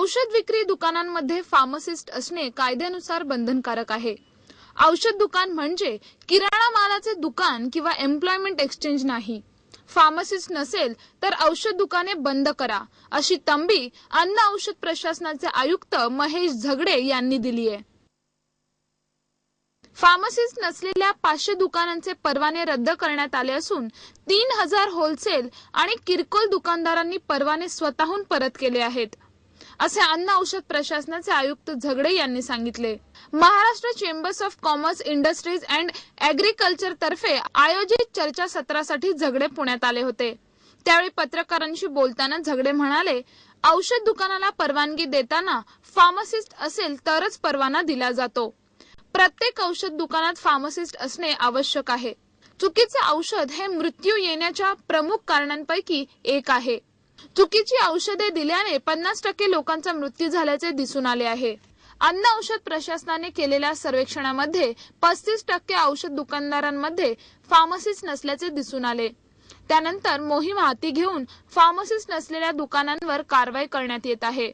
औषध विक्री दुकानांमध्ये फार्मासिस्ट असणे कायद्यानुसार बंधनकारक आहे. औषध दुकान म्हणजे किराणा मालाचे दुकान किंवा एम्प्लॉयमेंट एक्सचेंज नाही. फार्मासिस्ट नसेल तर औषध दुकाने बंद करा अशी तंबी अन्न औषध प्रशासनाचे आयुक्त महेश झगडे यांनी दिली आहे. फार्मसिस्ट नसलेल्या पाचशे दुकानांचे परवाने रद्द करण्यात आले असून तीन हजार होलसेल आणि किरकोळ दुकानदारांनी परवाने स्वतःहून परत केले आहेत. असे अन्न औषध प्रशासनाचे आयुक्त झगडे यांनी सांगितले. Maharashtra chambers of commerce industries and agriculture तर्फे आयोजित चर्चासत्रासाठी झगडे पुण्यात आले होते. त्यावेळी पत्रकारांशी बोलताना झगडे म्हणाले औषध दुकानाला परवानगी देताना फार्मासिस्ट असेल तरच परवाना दिला जातो. प्रत्येक औषध दुकानात फार्मासिस्ट असणे आवश्यक आहे. चुकीचे औषध हे मृत्यू येण्याच्या प्रमुख कारणांपैकी एक आहे. चुकीची औषधे दिल्याने पन्नास टक्के लोकांचा मृत्यू झाल्याचे दिसून आले आहे. अन्न औषध प्रशासनाने केलेल्या सर्वेक्षणामध्ये पस्तीस टक्के औषध दुकानदारांमध्ये फार्मसिस्ट नसल्याचे दिसून आले. त्यानंतर मोहीम हाती घेऊन फार्मसिस्ट नसलेल्या दुकानांवर कारवाई करण्यात येत आहे.